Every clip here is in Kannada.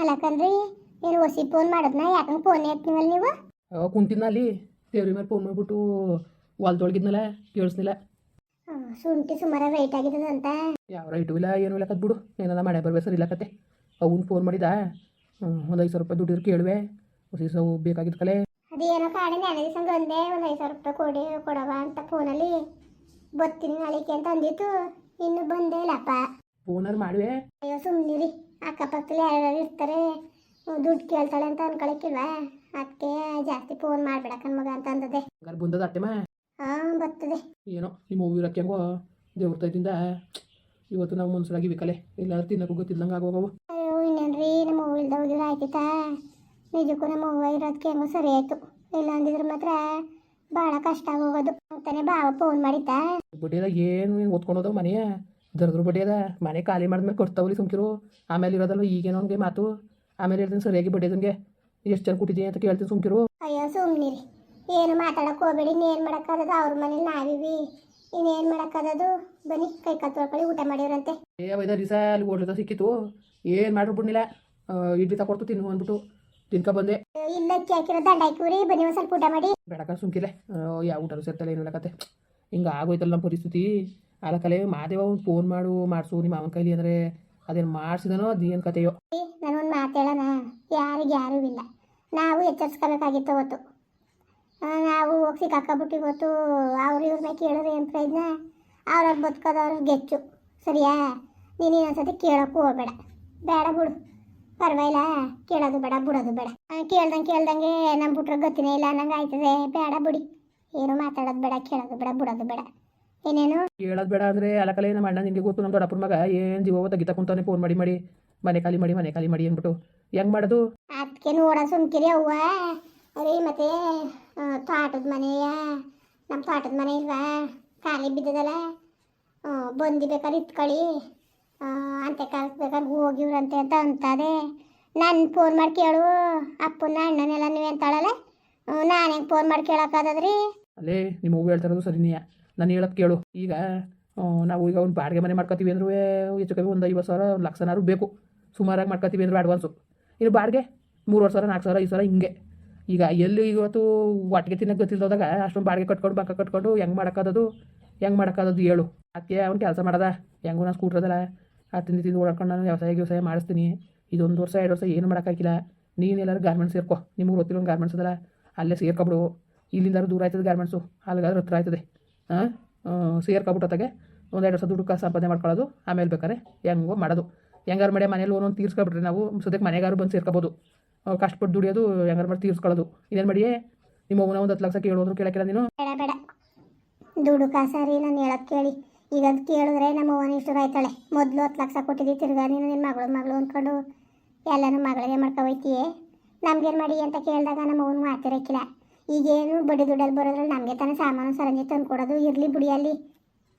ಅಲ್ಲಕಂದ್ರಿ ಏನು ಹೊಸಿ ಫೋನ್ ಮಾಡಿದ್ನ? ಯಾಕಂದ್ರೆ ಫೋನ್ ಎತ್ತೀವಲ್ಲ ನೀವು? ಕುಂತಿದ್ನ ಅಲ್ಲಿ ದೇವ್ರ ಮೇಲೆ ಫೋನ್ ಮಾಡ್ಬಿಟ್ಟು ಹೊಲ್ದೊಳಗಿದ್ನಲ್ಲ ಕೇಳಿಸ್ನಿಲ್ಲ ಶುಂಠಿ ಸುಮಾರು ರೈಟ್ ಆಗಿದೆ ಅಂತ ಯಾವ ರೈಟು ಇಲ್ಲ ಏನು ಇಲ್ಲ ಕತ್ ಬಿಡು ಏನಾರ ಮಳೆ ಬರ್ಬೇಕು ಸರ್ ಇಲ್ಲ ಕತೆ. ಅವನು ಫೋನ್ ಮಾಡಿದ? ಒಂದು ಐದು ಸಾವಿರ ರೂಪಾಯಿ ದುಡ್ಡು ಕೇಳುವೆ. ಹೊಸ ಸವು ಬೇಕಾಗಿತ್ತು ಕಲೆ. ಅದೇನೋ ಕಾಡಿ ನೆನೆ ದಿವಸ ಒಂದೇ ಒಂದು ಐದು ಸಾವಿರ ರೂಪಾಯಿ ಕೊಡಿ ಕೊಡವ ಅಂತ ಫೋನಲ್ಲಿ ಬರ್ತೀನಿ ನಾಳಿಕೆ ಅಂತ ಅಂದಿತ್ತು. ಇನ್ನು ಬಂದೇ ಇಲ್ಲಪ್ಪ. ಫೋನಲ್ಲಿ ಮಾಡುವೆ. ಅಯ್ಯೋ ಸುಮ್ಮನಿರಿ ಅಕ್ಕಪಕ್ಕದಲ್ಲಿ ಯಾರ್ಯಾರು ಇರ್ತಾರೆ ದುಡ್ಡು ಕೇಳ್ತಾಳೆ ಅಂತ ಅನ್ಕೊಳಕ್ಕಿಲ್ವಾ ಅದಕ್ಕೆ ಜಾಸ್ತಿ ಫೋನ್ ಮಾಡ್ಬೇಡ ಕಣ್ಮಗ ಅಂತ ಅಂದದೆ ಹಂಗಾರೆ ಬಂದದ ಅಟ್ಟೆಮ ಹಾಂ ಬರ್ತದೆ. ಏನೋ ನಿಮ್ಮ ಹೂವು ಇರೋಕ್ಕೆ ಹೆಂಗೋ ದೇವ್ರ ತೈದಿಂದ ಇವತ್ತು ನಾವು ಮನ್ಸರಾಗಿ ಬೇಕಲೆ ಎಲ್ಲಾದ್ರೂ ತಿನ್ನಕ್ಕೂ ಗೊತ್ತಿಲ್ಲಂಗೆ ಆಗೋಗವು. ಅಯ್ಯೋ ಇನ್ನೇನ್ರಿ ನಮ್ಮ ಹೂವು ಇಲ್ದ ಹೋಗಿದ್ರೆ ಆಯ್ತಿತ್ತಾ? ನಿಜಕ್ಕೂ ನಮ್ಮ ಹೂವು ಇರೋದಕ್ಕೆ ಹೆಂಗೋ ಸರಿ ಆಯ್ತು. ಇಲ್ಲ ಅಂದಿದ್ರೆ ಮಾತ್ರ ಭಾಳ ಕಷ್ಟ ಆಗೋಗೋದು. ಅಂತಾನೆ ಬಾವ ಫೋನ್ ಮಾಡಿದ್ದ ಬಡ್ಡಿದಾಗ ಏನು ಓದ್ಕೊಳೋದು ಮನೆಯ? ದರ್ದ್ರ ಬಡ್ಡಿ ಅದ. ಮನೆ ಖಾಲಿ ಮಾಡಿದ್ಮೇಲೆ ಕೊಡ್ತಾವಲಿ ಸುಮ್ಕಿರು. ಆಮೇಲೆ ಇರೋದಲ್ಲ ಈಗೇನೋ ಹಂಗೆ ಮಾತು. ಆಮೇಲೆ ಹೇಳ್ತೀನಿ ಸರಿಯಾಗಿ ಬಡ್ಡಿ ಅದಂಗೆ ಎಷ್ಟು ಜನ ಕೊಟ್ಟಿದ್ದೀನಿ ಅಂತ ಕೇಳ್ತೀನಿ ಸುಮ್ಕಿರು. ಅಯ್ಯೋ ಸುಮ್ಮನಿರಿ ಏನು ಮಾತಾಡಕ್ಕೆ ಹೋಗ್ಬೇಡಿ. ಇನ್ನೇನು ಮಾಡೋಕ್ಕಾಗದು ಅವ್ರ ಮನೇಲಿ ನಾವಿವಿ. ಇನ್ನೇನು ಮಾಡೋಕ್ಕಾಗದು ಬನ್ನಿ ಕೈ ಕತ್ತೊಳ್ಕೊಳ್ಳಿ ತೊಳ್ಕೊಳ್ಳಿ ಊಟ ಮಾಡಿವ್ರಂತೆ. ಏ ಒಯ್ದ ದಿವಸ ಅಲ್ಲಿ ಹೋಟ್ಲದ ಸಿಕ್ಕಿತ್ತು. ಏನು ಮಾಡ್ರು ಬಿಡ್ನಿಲ್ಲ. ಇಡ್ಲಿ ತಗೊಡ್ತು ತಿನ್ನು ಅಂದ್ಬಿಟ್ಟು. ತಿನ್ಕೊ ಬಂದೆ. ಇಲ್ಲ ಅಕ್ಕಿ ಹಾಕಿರೋ ದಂಡ ಹಾಕಿವ್ರಿ ಬನ್ನಿ ಒಂದು ಸ್ವಲ್ಪ ಊಟ ಮಾಡಿ. ಬೇಡಕ ಸುಮ್ಕಿಲ್ಲ ಯಾವ ಊಟ ಸೇರ್ತಲ್ಲ ಏನು ಕತೆ ಹಿಂಗೆ ಆಗೋಯ್ತಲ್ಲ ನಮ್ಮ ಪರಿಸ್ಥಿತಿ. ಆಲ ಕಲೆ ಮಾದೇವ ಒಂದು ಫೋನ್ ಮಾಡು, ಮಾಡಿಸು ನಿಮ್ಮ ಮಾವನ ಕೈಲಿ ಅಂದರೆ ಅದೇನು ಮಾಡಿಸಿದನೋ ಏನ್ ಕತೆಯೋ? ನಾನೊಂದು ಮಾತೇಳೋಣ ಯಾರಿಗೆ ಯಾರೂ ಇಲ್ಲ. ನಾವು ಎಚ್ಚರಿಸ್ಕೋಬೇಕಾಗಿತ್ತು ಅವತ್ತು. ನಾವು ಹೋಗಿ ಸಿಕ್ಕಾಕೊಬಿಟ್ಟು ಗೊತ್ತು ಅವ್ರು ಇವ್ರ ಮೇಲೆ ಕೇಳಿದ್ರೆ ಏನು ಪ್ರಯತ್ನ? ಅವ್ರವ್ರು ಬದುಕೋದವ್ರ ಗೆಚ್ಚು. ಸರಿಯಾ? ನೀನು ಇನ್ನೊಂದ್ಸತಿ ಕೇಳೋಕ್ಕೂ ಹೋಗಬೇಡ. ಬೇಡ ಬಿಡು. ಪರವಾಗಿಲ್ಲ. ಕೇಳೋದು ಬೇಡ, ಬಿಡೋದು ಬೇಡ. ಕೇಳ್ದಂಗೆ ಕೇಳ್ದಂಗೆ ನಮ್ಮ ಬಿಟ್ರೆ ಗೊತ್ತಿನೇ ಇಲ್ಲ. ಅನ್ನಂಗೆ ಆಯ್ತದೆ. ಬೇಡ ಬಿಡಿ. ಏನು ಮಾತಾಡೋದು ಬೇಡ, ಕೇಳೋದು ಬೇಡ, ಬಿಡೋದು ಬೇಡ. ಏನೇನು? ಕೇಳೋದು ಬೇಡ ಅಂದ್ರೆ ಅಲ್ಲ ಕಲೆ ನಮ್ಮ ಅಣ್ಣ ಗೊತ್ತು ನಮ್ಮ ದೊಡ್ಡಪ್ಪನ ಮಗ ಏನು ಜೀವ ತೆಗಿತಾ ಕುಂತಾನೆ ಫೋನ್ ಮಾಡಿ ಮಾಡಿ ಮನೆ ಖಾಲಿ ಮಾಡಿ ಮನೆ ಖಾಲಿ ಮಾಡಿ ಅಂದ್ಬಿಟ್ಟು. ಹೆಂಗೆ ಮಾಡೋದು? ಅದಕ್ಕೆ ನೋಡ ಸುಮ್ಕಿರಿ ಅವ್ವ. ಅರೇ ಮತ್ತೆ ತೋಟದ ಮನೆಯ ನಮ್ಮ ತೋಟದ ಮನೆ ಇಲ್ವಾ? ಖಾಲಿ ಬಿದ್ದದಲ್ಲ. ಬಂದಿ ಬೇಕಾದ್ರೆ ಇತ್ಕೊಳ್ಳಿ. ಅಂತೆ ಕಲ್ಸ್ಬೇಕಾದ್ರೆ ಬೇಕಾದ್ರೆ ಹೋಗಿವ್ರಂತೆ ಅಂತ ಅಂತದೆ. ನಾನು ಫೋನ್ ಮಾಡಿ ಕೇಳು. ಅಪ್ಪನ ಅಣ್ಣನೆಲ್ಲ ನೀವು ಅಂತಾಳಲ್ಲ ನಾನು ಹೆಂಗೆ ಫೋನ್ ಮಾಡಿ ಕೇಳಕ್ಕಾದ್ರಿ ಅಲ್ಲೇ ನಿಮ್ಮ ಹೂವು ಹೇಳ್ತಾರದು ಸರಿನೀಯ ನಾನು ಹೇಳೋದು ಕೇಳು. ಈಗ ನಾವು ಈಗ ಒಂದು ಬಾಡಿಗೆ ಮನೆ ಮಾಡ್ಕೊತೀವಿ ಅಂದ್ರೂ ಹೆಚ್ಚು ಕಮ್ಮಿ ಒಂದು ಐವತ್ತು ಸಾವಿರ, ಒಂದು ಲಕ್ಷನಾರು ಬೇಕು. ಸುಮಾರಾಗಿ ಮಾಡ್ಕೊತೀವಿ ಅಂದ್ರೆ ಅಡ್ವಾನ್ಸು ಇನ್ನು ಬಾಡಿಗೆ ಮೂರುವರೆ ಸಾವಿರ, ನಾಲ್ಕು ಸಾವಿರ, ಐದು ಸಾವಿರ ಹಿಂಗೆ. ಈಗ ಎಲ್ಲಿ ಇವತ್ತು ಒಟ್ಟಿಗೆ ತಿನ್ನಕ್ಕೆ ಗೊತ್ತಿಲ್ಲದಾಗ ಅಷ್ಟೊಂದು ಬಾಡಿಗೆ ಕಟ್ಕೊಂಡು ಬಕ್ಕ ಕಟ್ಕೊಂಡು ಹೆಂಗೆ ಮಾಡೋಕ್ಕಾದದು ಹೆಂಗೆ ಮಾಡೋಕ್ಕಾದದು ಹೇಳು. ಅದಕ್ಕೆ ಅವ್ನು ಕೆಲಸ ಮಾಡದ. ಹೆಂಗೂ ನಾನು ಸ್ಕೂಟ್ರದಲ್ಲ ಆ ತಿಂದು ತಿಂದು ಓಡಾಡ್ಕೊಂಡು ನಾನು ವ್ಯವಸಾಯ ವ್ಯವಸಾಯ ಮಾಡಿಸ್ತೀನಿ. ಇದೊಂದು ವರ್ಷ, ಎರಡು ವರ್ಷ ಏನು ಮಾಡೋಕ್ಕಾಗಿಲ್ಲ. ನೀನು ಎಲ್ಲರೂ ಗಾರ್ಮೆಂಟ್ಸ್ ಸೇರ್ಕೊ. ನಿಮ್ಗೆ ಗೊತ್ತಿರೋ ಗಾರ್ಮೆಂಟ್ಸ್ ಅದಲ್ಲ. ಅಲ್ಲೇ ಸೇರ್ಕೊಬಿಡು. ಇಲ್ಲಿಂದ ದೂರ ಆಯ್ತದೆ ಗಾರ್ಮೆಂಟ್ಸು ಅಲ್ಲಿಗಾದ್ರೆ ಹತ್ರ ಆಯ್ತದೆ. ಹಾಂ ತಗೆ ಒಂದು ಎರಡು ವರ್ಷ ದುಡ್ಡು ಸಂಪಾದನೆ ಮಾಡ್ಕೊಳ್ಳೋದು, ಆಮೇಲೆ ಬೇಕಾದ್ರೆ ಹೆಂಗೋ ಮಾಡೋದು. ಹೆಂಗಾರು ಮಾಡಿ ಮನೇಲಿ ಒಂದೊಂದು ಒಂದು ತೀರ್ಸ್ಕೊಬಿಟ್ರೆ ನಾವು ಸದ್ಯಕ್ಕೆ ಮನೆಗಾರು ಬಂದು ಸೇರ್ಕೋಬೋದು. ಕಷ್ಟಪಟ್ಟು ದುಡಿಯೋದು ಹೆಂಗಾರು ಮಾಡಿ ತೀರ್ಸ್ಕೊಳ್ಳೋದು. ಇದೇನು ಮಾಡಿಯೇ ನಿಮ್ಮ ಅವ್ವನ ಒಂದು ಹತ್ತು ಲಕ್ಷ ಕೇಳೋದ್ರು ಕೇಳಕ್ಕಿಲ್ಲ ನೀನು? ಬೇಡ ಬೇಡ. ದುಡ್ಡು ಕಾಸಾರಿ ನಾನು ಹೇಳೋದು ಕೇಳಿ. ಈಗ ಅದು ಕೇಳಿದ್ರೆ ನಮ್ಮ ಅವನ ಇಷ್ಟು ಆಯ್ತಾಳೆ ಮೊದಲು ಹತ್ತು ಲಕ್ಷ ಕೊಟ್ಟಿದ್ದಿ, ತಿರ್ಗಾ ನೀನು ನಿನ್ನ ಮಗಳು ಮಗಳು ಅಂದ್ಕೊಂಡು ಎಲ್ಲನೂ ಮಗಳಿಗೆ ಮಾಡ್ಕೊ ಹೋಯ್ತೀಯೇ? ನಮ್ಗೇನು ಮಾಡಿ ಅಂತ ಕೇಳಿದಾಗ ನಮ್ಮ ಅವನು ಮಾತಿರಕ್ಕಿಲ್ಲ. ಈಗೇನು ಬಡ್ಡಿ ದುಡ್ಡಲ್ಲಿ ಬರೋದ್ರಲ್ಲಿ ನಮಗೆ ತಾನೇ ಸಾಮಾನು ಸರಂಜಿ ತಂದು ಕೊಡೋದು ಇರಲಿ ಬಿಡಿಯಲ್ಲಿ ಅಲ್ಲಿ.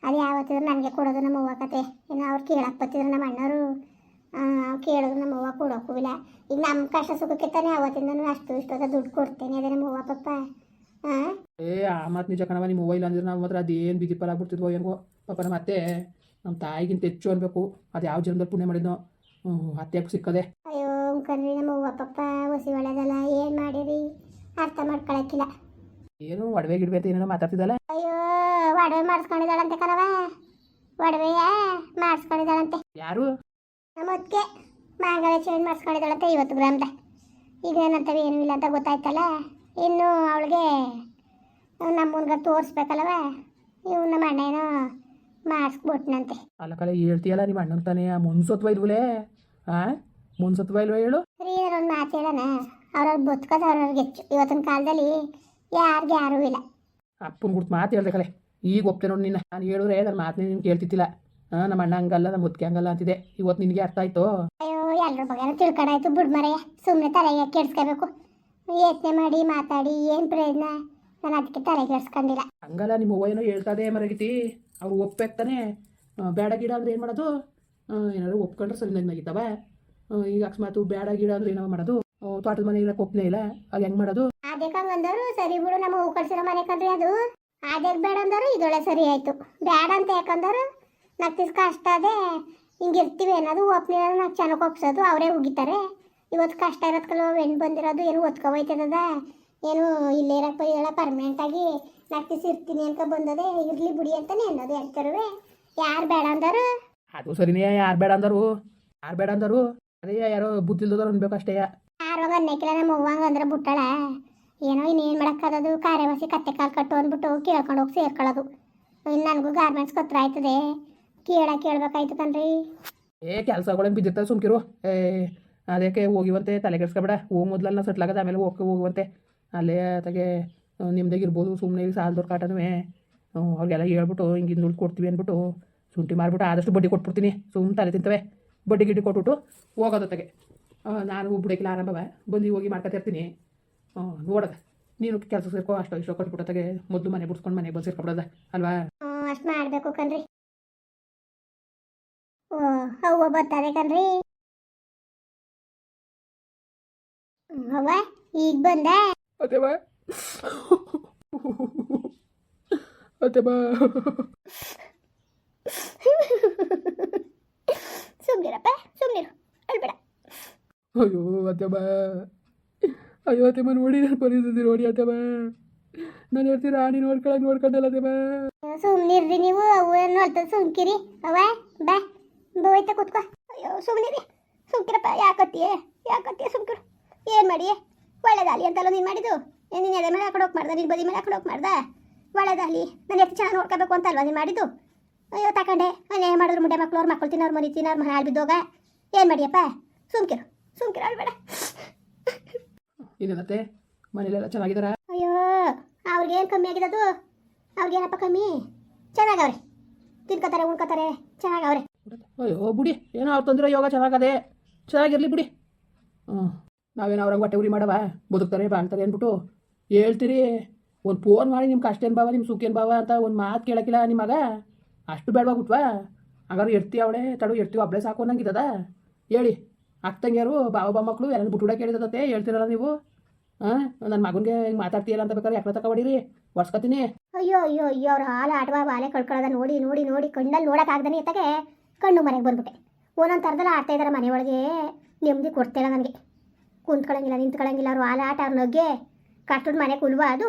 ಅದು ಯಾವತ್ತಿದ್ರು ನನಗೆ ಕೊಡೋದು ನಮ್ಮ ಅವ್ವ ಕತೆ. ಇನ್ನು ಅವ್ರು ಕೇಳಕ್ಕೆ ನಮ್ಮ ಅಣ್ಣವರು. ಕೇಳಿದ್ರು ನಮ್ಮ ಅವ್ವ ಕೊಡೋಕ್ಕೂ ಇಲ್ಲ. ಈಗ ನಮ್ಮ ಕಷ್ಟ ಸುಖಕ್ಕೆ ತಾನೇ ಅವತ್ತಿಂದನೂ ಅಷ್ಟು ಇಷ್ಟು ಅಂತ ದುಡ್ಡು ಕೊಡ್ತೇನೆ ಅದೇ ನಮ್ಮ ಅವ್ವ ಪಪ್ಪ. ಹಾಂ ಏ ಆ ಮಾತು ನಿಜ ಕಣವ ನಿಮ್ಮ ಮೊಬೈಲ್ ಅಂದ್ರೆ ನಾವು ಮಾತ್ರ ಅದೇನು ಬಿದಿ ಫಲ ಆಗ್ಬಿಡ್ತಿದ್ವೋ ಹೆಂಗೋ. ಪಾಪ ನಮ್ಮ ಅತ್ತೆ ನಮ್ಮ ತಾಯಿಗಿಂತ ಹೆಚ್ಚು ಅನ್ಬೇಕು. ಅದು ಯಾವ ಜನ್ಮದಲ್ಲಿ ಪುಣ್ಯ ಮಾಡಿದ್ನೋ. ಹ್ಞೂ ಅತ್ತೆಗೂ ಸಿಕ್ಕದೆ. ಅಯ್ಯೋ ಕಣ್ರಿ ನಮ್ಮ ಅವ್ವ ಪಪ್ಪ ಹೊಸಿ ಒಳ್ಳೆದಲ್ಲ. ಏನು ಮಾಡಿರಿ? ಅರ್ಥ ಮಾಡ್ಕೊಳಕ್ಕಿಲ್ಲ ಏನು ಒಡವೆ ಗಿಡವೆ ಏನೋ ಏನೇನೋ ಮಾತಾಡ್ತಿದ್ದಲ್ಲ ಅಯ್ಯೋ ಒಡವೆ ಮಾಡಿಸ್ಕೊಂಡಿದ್ದಾಳಂತೆ ಕಣವ ಒಡವೆಯ ಮಾಡಿಸ್ಕೊಂಡಿದ್ದಾಳಂತೆ. ಯಾರು? ನಮ್ಮ ಅದಕ್ಕೆ ಮಾಂಗಲ್ಯ ಚೇಂಜ್ ಮಾಡಿಸ್ಕೊಂಡಿದ್ದಾಳಂತೆ ಇವತ್ತು ಗ್ರಾಮದ. ಈಗ ಏನಂತವೆ ಏನೂ ಇಲ್ಲ ಅಂತ ಗೊತ್ತಾಯ್ತಲ್ಲ? ಇನ್ನು ಅವಳಿಗೆ ನಮ್ಮನ್ಗ ತೋರಿಸ್ಬೇಕಲ್ಲವ ಇವ್ ನಮ್ಮ ಅಣ್ಣ ಏನೋ ಮಾಡಿಸ್ಬಿಟ್ನಂತೆ. ಅಲ್ಲ ಕಲೆ ಹೇಳ್ತೀಯಲ್ಲ ನಿಮ್ಮ ಅಣ್ಣನ ತಾನೇ? ಆ ಮುನ್ಸತ್ವ ಇದ್ವಲೇ ಮುಂದೆ ಮುನ್ಸತ್ವ ಇಲ್ವ ಹೇಳು? ರೀ ಒಂದು ಮಾತು ಹೇಳೋಣ. ಅವ್ರವ್ರು ಬದುಕೋದು ಅವ್ರವ್ರಿಗೆ ಹೆಚ್ಚು ಇವತ್ತಿನ ಕಾಲದಲ್ಲಿ ಯಾರಿಗೆ ಯಾರೂ ಇಲ್ಲ. ಅಪ್ಪನ ಗುಡ್ತು ಮಾತು ಹೇಳ್ದೆ ಕಲೆ. ಈಗ ಒಪ್ತೆ ನೋಡಿ ನಿನ್ನ. ನಾನು ಹೇಳಿದ್ರೆ ನನ್ನ ಮಾತನ್ನ ನೀನು ಕೇಳ್ತಿದ್ದಿಲ್ಲ ಹಾಂ ನಮ್ಮ ಅಣ್ಣ ಹಂಗಲ್ಲ ನಮ್ಮ ಮುದ್ಕೆ ಹಂಗಲ್ಲ ಅಂತಿದೆ. ಇವತ್ತು ನಿನಗೆ ಅರ್ಥ ಆಯ್ತು? ಅಯ್ಯೋ ಎಲ್ಲರ ಬಗ್ಗೆ ತಿಳ್ಕೊಂಡಾಯ್ತು ಬಿಡ್ ಮರೆಯ ಸುಮ್ಮನೆ ತಲೆಗೆ ಕೆಡ್ಸ್ಕೋಬೇಕು. ಯೋಚನೆ ಮಾಡಿ ಮಾತಾಡಿ ಏನು ಪ್ರಯೋಜನ? ನಾನು ಅದಕ್ಕೆ ತಲೆ ಕೆಡ್ಸ್ಕೊಂಡಿಲ್ಲ. ಹಂಗಲ್ಲ ನಿಮ್ಮ ಅವ್ವ ಏನೋ ಹೇಳ್ತದೆ ಮರಗಿತಿ. ಅವ್ರು ಒಪ್ಪಾಗ್ತಾನೆ ತಾನೆ. ಬೇಡ ಗಿಡ ಅಂದ್ರೆ ಏನು ಮಾಡೋದು? ಏನಾದ್ರು ಒಪ್ಕೊಂಡ್ರೆ ಸರಿ ನಗಿತಾವ ಈಗ ಅಕಸ್ಮಾತ್ ಬೇಡ ಗಿಡ ಅಂದ್ರೆ ಏನೋ ಮಾಡೋದು? ತೋಟದ ಮನೆ ಇರಕ್ಕೆ ಒಪ್ಪನೇ ಇಲ್ಲ? ಆಗ ಹೆಂಗ್ ಮಾಡೋದು? ಅದೇ ಬಂದರು ಸರಿ ಬಿಡು ನಮ್ಮ ಹೂ ಕಳ್ಸಿರೋ ಮನೆ ಕಂಡ್ರಿ ಅದು. ಅದೇ ಬೇಡ ಅಂದರು ಇದೊಳೆ ಸರಿ ಆಯ್ತು. ಬೇಡ ಅಂತ ಯಾಕಂದರು ತಿಸ್ಕ ಕಷ್ಟ ಅದೇ. ಹಿಂಗಿರ್ತೀವಿ ಅನ್ನೋದು ಒಪ್ನಿಲ್ಲ ನಾಲ್ಕು ಚೆನ್ನಾಗ್ ಒಪ್ಸೋದು ಅವರೇ ಉಗಿತಾರೆ. ಇವತ್ತು ಕಷ್ಟ ಇರೋದ್ಕಲ್ಲ ಹೆಣ್ಣು ಬಂದಿರೋದು ಏನು ಒತ್ಕೋಬೋಯ್ತದ ಏನು ಇಲ್ಲೇ ಇರಕ್ಕೆ ಹೇಳ ಪರ್ಮನೆಂಟಾಗಿ ನಾಲ್ಕು ದಿವಸ ಇರ್ತೀನಿ ಅಂತ ಬಂದದೆ ಇರ್ಲಿ ಬಿಡಿ ಅಂತಾನೆ ಅನ್ನೋದು ಹೇಳ್ತಾರವೆ. ಯಾರು ಬೇಡ ಅಂದರು? ಅದು ಸರಿನೇ ಯಾರು ಬೇಡ ಅಂದರು? ಯಾರು ಬೇಡ ಅಂದರು? ಅದೇ ಯಾರೋ ಬುದ್ಧಿಲ್ದೋದ್ರು ಅನ್ಬೇಕಷ್ಟೇ ಅನ್ಬೇಕು ಅಷ್ಟೇ. ಯಾರೋಗ ಅನ್ನಕ್ಕಿಲ್ಲ ನಮ್ಮ ಅವ್ವಂಗ ಅಂದ್ರೆ ಬುಟ್ಟಳ. ಏನೋ ಇನ್ನೇನು ಮಾಡೋಕ್ಕಾದದು, ಕಾರ್ಯವಾಸಿ ಕತ್ತೆ ಕಾಲು ಕಟ್ಟು ಅಂದ್ಬಿಟ್ಟು ಕೇಳ್ಕೊಂಡು ಹೋಗಿ ಸೇರ್ಕೊಳ್ಳೋದು. ಇನ್ನು ನನಗೂ ಗಾರ್ಮೆಂಟ್ಸ್ ಕತ್ರ ಆಯ್ತದೆ. ಕೇಳ, ಕೇಳ್ಬೇಕಾಯ್ತು ಕಣ್ರಿ. ಏ, ಕೆಲಸಗಳೇನು ಬಿದ್ದಿರ್ತಾವೆ ಸುಮ್ಕಿರು. ಏ ಅದಕ್ಕೆ ಹೋಗಿವಂತೆ, ತಲೆ ಕೆಡ್ಸ್ಕೊಬೇಡ. ಹೋಗಿ ಮೊದಲಲ್ಲ ಸೆಟ್ಲಾಗದ, ಆಮೇಲೆ ಹೋಗಿ, ಹೋಗುವಂತೆ. ಅಲ್ಲೇ ಅದಕ್ಕೆ ನಿಮ್ದಾಗ ಇರ್ಬೋದು ಸುಮ್ಮನೆ ಈಗ ಸಾಲದವ್ರ ಕಾಟನೂ ಅವ್ರಿಗೆಲ್ಲ ಹೇಳ್ಬಿಟ್ಟು, ಹಿಂಗೆ ದುಡ್ಡು ಕೊಡ್ತೀವಿ ಅಂದ್ಬಿಟ್ಟು, ಶುಂಠಿ ಮಾರ್ಬಿಟ್ಟು ಆದಷ್ಟು ಬಡ್ಡಿ ಕೊಟ್ಬಿಡ್ತೀನಿ. ಸುಮ್ಮನೆ ತಲೆ ತಿಂತವೆ. ಬಡ್ಡಿ ಗಿಡ್ಡಿ ಕೊಟ್ಬಿಟ್ಟು ಹೋಗೋದತ್ತಾಗೆ ನಾನು ಬಿಡೋಕಿಲ್ಲ ಆರಂಭವ. ಬಂದು ಹೋಗಿ ಮಾಡ್ಕೊತಿರ್ತೀನಿ ನೋಡದ. ನೀನು ಕೆಲಸ ಸೇರ್ಕೋ ಅಷ್ಟೋ ಇಷ್ಟೋ ಕೊಟ್ಬಿಟ್ಟತ್ತಾಗೆ ಮೊದಲು ಮನೆ ಬಿಡ್ಸ್ಕೊಂಡು ಮನೆ ಬಂದು ಸೇರ್ಕೊಬಿಡೋದ ಅಲ್ವಾ? ಅಷ್ಟು ಮಾಡಬೇಕು ಕಣ್ರಿ. ಓ ಅವ್ವ ಬರ್ತಾರೆ ಕಣ್ರಿ. ಅವ್ವ ಈಗ ಬಂದೆ? ಅದೇವ ಅದೇವ ಅದೇ ಬಾ ಸುಮ್ನಿರಪ್ಪ ಸುಮ್ನಿರು ಅಳ್ಬೇಡ ಅಯ್ಯೋ, ಅತ್ತಮ್ಮ. ಅಯ್ಯೋ, ಅತ್ತಮ್ಮ, ನೋಡಿ ನಾನು ಪರಿಸ್ಥಿತಿ ನೋಡಿ, ಅತ್ತಮ್ಮ. ನಾನು ಹೇಳ್ತೀನಿ, ರಾಣಿ ನೋಡ್ಕೊಳಕ್ ನೋಡ್ಕೊಂಡಲ್ಲ, ಅತ್ತಮ್ಮ. ಸುಮ್ನಿರ್ರಿ ನೀವು ಅವು ನೋಡ್ತದ ಸುಮ್ಕಿರಿ. ಅವ ಬಾ. ಬೋಯ್ತ ಕುತ್ಕೋ. ಅಯ್ಯೋ ಸುಮ್ನಿರಿ ಸುಮ್ಕಿರಪ್ಪ, ಯಾಕತ್ತೀಯ? ಯಾಕತ್ತೀಯ, ಸುಮ್ಕಿರು. ಏನು ಮಾಡಿ ಒಳ್ಳೇದಾಲಿ ಅಂತಲ್ಲ ನೀನು ಮಾಡಿದ್ದು? ನೀನು ಎದೆ ಮೇಲೆ ಹಾಕೊಂಡು ಹೋಗಿ ಮಾಡ್ದೆ? ನೀನು ಬದಿ ಮೇಲೆ ಹಾಕೊಂಡು ಹೋಗಿ ಮಾಡ್ದೆ? ಒಳ್ಳೇದಾಗಲಿ ನಾನು ಎಷ್ಟು ಚೆನ್ನಾಗಿ ನೋಡ್ಕೋಬೇಕು ಅಂತಲ್ವಾ ನೀನು ಮಾಡಿದ್ದು? ಅಯ್ಯೋ, ತಕೊಂಡೆ. ಏನು ಮಾಡಿದ್ರು? ಮುಂಡೆ ಮಕ್ಳು, ಅವ್ರು ಮಕ್ಕಳು ತಿನ್ನೋರು ಮರಿ ತಿನ್ನೋರು ಮನೆ ಬಿದ್ದೋಗ. ಏನು ಮಾಡಿಯಪ್ಪ? ಸುಮ್ಕಿರು. ಸುಮ್ಕಿರು ಅಳ್ಬೇಡ ಇನ್ನೇನತ್ತೆ ಮನೇಲೆಲ್ಲ ಚೆನ್ನಾಗಿದಾರ ಅಯ್ಯೋ ಅವ್ರಿಗೇನು ಕಮ್ಮಿ ಆಗಿದೆ ಅದು? ಅವ್ರಿಗೆ ಏನಪ್ಪ ಕಮ್ಮಿ? ಚೆನ್ನಾಗವ್ರೆ. ತಿನ್ಕೋತಾರೆ ಉಣ್ಕೋತಾರೆ ಚೆನ್ನಾಗವ್ರೆ. ಅಯ್ಯೋ ಬುಡಿ ಏನೋ ಅವ್ರು ತಂದಿರೋ ಯೋಗ ಚೆನ್ನಾಗದೆ. ಚೆನ್ನಾಗಿರ್ಲಿ ಬಿಡಿ. ಹ್ಞೂ ನಾವೇನೋ ಅವ್ರಂಗೆ ಹೊಟ್ಟೆ ಉರಿ ಮಾಡವ? ಬದುಕ್ತಾರೆ ಬಾಳ್ತಾರೆ ಅಂದ್ಬಿಟ್ಟು ಹೇಳ್ತೀರಿ. ಒಂದು ಫೋನ್ ಮಾಡಿ ನಿಮ್ಮ ಕಷ್ಟ ಏನು ಬಾವ ನಿಮ್ಮ ಸುಖ ಏನು ಬಾವ ಅಂತ ಒಂದು ಮಾತು ಕೇಳಕ್ಕಿಲ್ಲ ನಿಮ್ಮ ಅಷ್ಟು ಅಷ್ಟು ಬೇಡವಾಗ್ಬಿಟ್ವಾ ಹಾಗಾದ್ರೆ ಇರ್ತೀವಿ ಅವಳೆ ತಡು ಇರ್ತೀವಿ ಒಬ್ಬಳೆ ಸಾಕು ಅನ್ನಂಗಿದ್ದದ? ಹೇಳಿ. ಅಕ್ಕಂಗ್ಯಾರು ಬಾವ ಬಾ ಮಕ್ಕಳು ಎಲ್ಲ ಬಿಟ್ಟು ಕೇಳಿದತ್ತೆ ಹೇಳ್ತೀರಲ್ಲ ನೀವು? ಹಾಂ ನನ್ನ ಮಗನಿಗೆ ಹಿಂಗೆ ಮಾತಾಡ್ತೀಯಲ್ಲ ಅಂತ ಬೇಕಾದ್ರೆ ಯಾಕೆ ತಗೊಬಡಿರಿ ಒಡ್ಸ್ಕೊತೀನಿ ಅಯ್ಯೋ ಅಯ್ಯೋ ಅಯ್ಯೋ ಅವ್ರ ಹಾಲು ಆಟವ ಬಾಲೆ ಕಳ್ಕೊಳ್ಳೋದ ನೋಡಿ ನೋಡಿ ನೋಡಿ ಕಣ್ಣಲ್ಲಿ ನೋಡೋಕ್ಕಾಗ್ದಾನೆ ಇತ್ತಾಗೆ ಕಣ್ಣು ಮನೆಗೆ ಬಂದ್ಬಿಟ್ಟೆ. ಒಂದೊಂದು ಥರದಲ್ಲಿ ಆಡ್ತಾ ಇದ್ದಾರೆ ಮನೆಯೊಳಗೆ ನೆಮ್ಮದಿ ಕೊಡ್ತಿಲ್ಲ ನನಗೆ. ಕುಂತ್ಕೊಳ್ಳಂಗಿಲ್ಲ ನಿಂತ್ಕೊಳ್ಳಂಗಿಲ್ಲ ಅವ್ರು ಹಾಲು ಆಟ ಅವ್ರ ನಗ್ಗೆ ಕಷ್ಟದ ಮನೆ ಕುಲ್ವ ಅದು.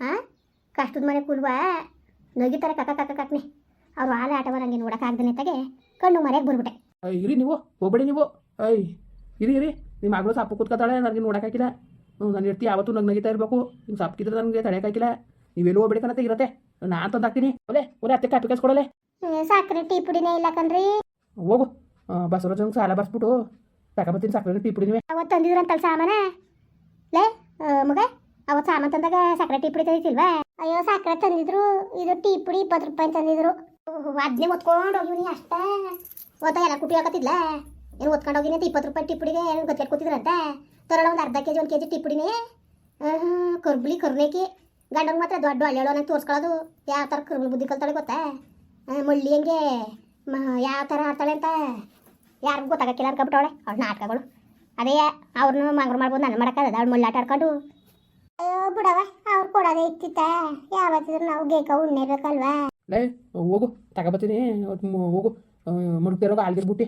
ಹಾಂ ಕಷ್ಟದ ಮನೆ ಕುಲ್ವ. ನಗಿತಾರೆ ಕಕ್ಕ ಕಕ್ಕ ಕಟ್ನಿ ಅವ್ರು ಹಾಲು ಆಟವ ನನಗೆ ನೋಡೋಕ್ಕಾಗ್ದಾನೆ ಇತ್ತಾಗೆ ಕಣ್ಣು ಮನೆಗೆ ಬಂದ್ಬಿಟ್ಟೆ. ಇರಿ ನೀವು ಹೋಗ್ಬೇಡಿ ನೀವು. ಐ ಇರಿ ಇರಿ. ನಿಮ್ಮ ಮಗಳು ಸಾಪು ಕೂತ್ಕೊತಾಳೆ ನನಗೆ ನೋಡೋಕ್ಕಾಗಿಲ್ಲ ಹ್ಞೂ ನಾನು ಇರ್ತಿ ಯಾವತ್ತೂ ನಂಗೆ ನಗಿತಾ ಇರಬೇಕು ಹಿಂಗೆ ಸಾಪ್ಕಿದ್ರೆ ನನಗೆ ತಡೆಯೋಕ್ಕಾಗಿಲ್ಲ ನೀವೆಲ್ಲೂ ಹೋಗ್ಬೇಡಿ ಕಣತೆ ಇರತ್ತೆ. ನಾನು ತಂದು ಹಾಕ್ತೀನಿ. ಒಲೆ ಒಲೆ ಹತ್ತೆ ಕಾಪಿ ಕಳ್ಸ್ಕೊಡಲೆ. ಸಾಕ್ರೆ ಟೀ ಪುಡಿನೇ ಇಲ್ಲ ಕಣ್ರಿ. ಹೋಗು. ಬಸವರಾಜಂಗೆ ಸಾಲ ಬರ್ಸ್ಬಿಟ್ಟು ತಗೊಬತ್ತೀನಿ ಸಕ್ಕರೆ ಟೀ ಪುಡಿ ನೀವೇ ಅವತ್ತು ತಂದಿದ್ರಂತಲ್ಲ ಸಾಮಾನ? ಲೇ ಮಗ ಅವತ್ತು ಸಾಮಾನು ತಂದಾಗ ಸಕ್ಕರೆ ಟೀ ಪುಡಿ ತಂದಿತ್ತಿಲ್ವಾ ಅಯ್ಯೋ ಸಕ್ಕರೆ ತಂದಿದ್ರು. ಇದು ಟೀ ಪುಡಿ ಇಪ್ಪತ್ತು ರೂಪಾಯಿ ತಂದಿದ್ರು. ಅದನ್ನೇ ಒತ್ಕೊಂಡು ಹೋಗಿ ಅಷ್ಟೇ. ಒತ್ತ ಎಲ್ಲ ಕುಟಿ ಹಾಕತ್ತಿದ್ಲ? ಏನು ಓದ್ಕೊಂಡು ಹೋಗಿನಿ ಅಂತ ಇಪ್ಪತ್ತು ರೂಪಾಯಿ ಟಿಪ್ಪುಡಿಗೆ ಪುಡಿಗೆ ಏನು ಗೊತ್ತಿಟ್ಟು ಕೂತಿದ್ರಂತೆ. ತರೋಳ ಒಂದು ಅರ್ಧ ಕೆ ಜಿ ಒಂದು ಕೆ ಜಿ ಟಿಪ್ಪುಡಿನೇ. ಪುಡಿನೇ ಕರ್ಬುಳಿ ಕರ್ನೇಕಿ ಗಂಡನ ಮಾತ್ರ ದೊಡ್ಡ ಹಳ್ಳಿಯಳು ನಂಗೆ ತೋರಿಸ್ಕೊಳ್ಳೋದು. ಯಾವ ಥರ ಕರ್ಬುಳಿ ಬುದ್ಧಿ ಕಲ್ತಾಳೆ ಗೊತ್ತಾ? ಮುಳ್ಳಿ ಹಂಗೆ ಯಾವ ಥರ ಆಡ್ತಾಳೆ ಅಂತ ಯಾರಿಗೂ ಗೊತ್ತಾಗಕ್ಕಿಲ್ಲ ಅನ್ಕೊಬಿಟ್ಟವಳೆ ಅವ್ಳ. ನಾಟಕಗಳು. ಅದೇ ಅವ್ರನ್ನ ಮಂಗ್ರು ಮಾಡ್ಬೋದು ನನ್ನ ಮಾಡಕ್ಕಾಗದ ಅವ್ಳು ಮುಳ್ಳಾಟ ಆಡ್ಕೊಂಡು. ಅಯ್ಯೋ ಬಿಡವ ಅವ್ರು ಕೊಡೋದೇ ಇತ್ತಿತ್ತ. ಯಾವತ್ತಿದ್ರು ನಾವು ಗೇಕ ಉಣ್ಣೇಬೇಕಲ್ವಾ? ಲೈ, ಹೋಗು ತಗೋಬತ್ತೀನಿ ಹೋಗು. ಮುಡುಕ್ತಿರೋಗ ಆಲ್ಗಿರ್ಬಿಟ್ಟು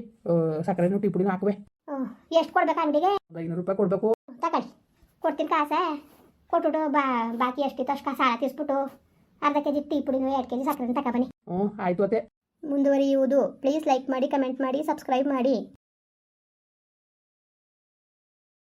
ಸಕ್ಕರೆ ಟೀ ಪುಡಿನೂ ಹಾಕುವೆ. ಎಷ್ಟು ಕೊಡ್ಬೇಕು ಅಂಗಡಿಗೆ? ಒಂದು ಐನೂರು ರೂಪಾಯಿ ಕೊಡಬೇಕು. ತಗೊಳ್ಳಿ. ಕೊಡ್ತೀನಿ ಕಾಸ. ಕೊಟ್ಟು ಬಾ ಬಾಕಿ ಎಷ್ಟಿತ್ತು ಅಷ್ಟು ಕಾಸು ಸಾಲ ತೀಸ್ಬಿಟ್ಟು ಅರ್ಧ ಕೆ ಜಿ ಟೀ ಪುಡಿನೂ ಎರಡು ಕೆ ಜಿ ಸಕ್ಕರೆ ತಗೊಬನ್ನಿ ಹ್ಞೂ ಆಯಿತು ಅತ್ತೆ. ಮುಂದುವರಿಯುವುದು. ಪ್ಲೀಸ್ ಲೈಕ್ ಮಾಡಿ ಕಮೆಂಟ್ ಮಾಡಿ ಸಬ್ಸ್ಕ್ರೈಬ್ ಮಾಡಿ.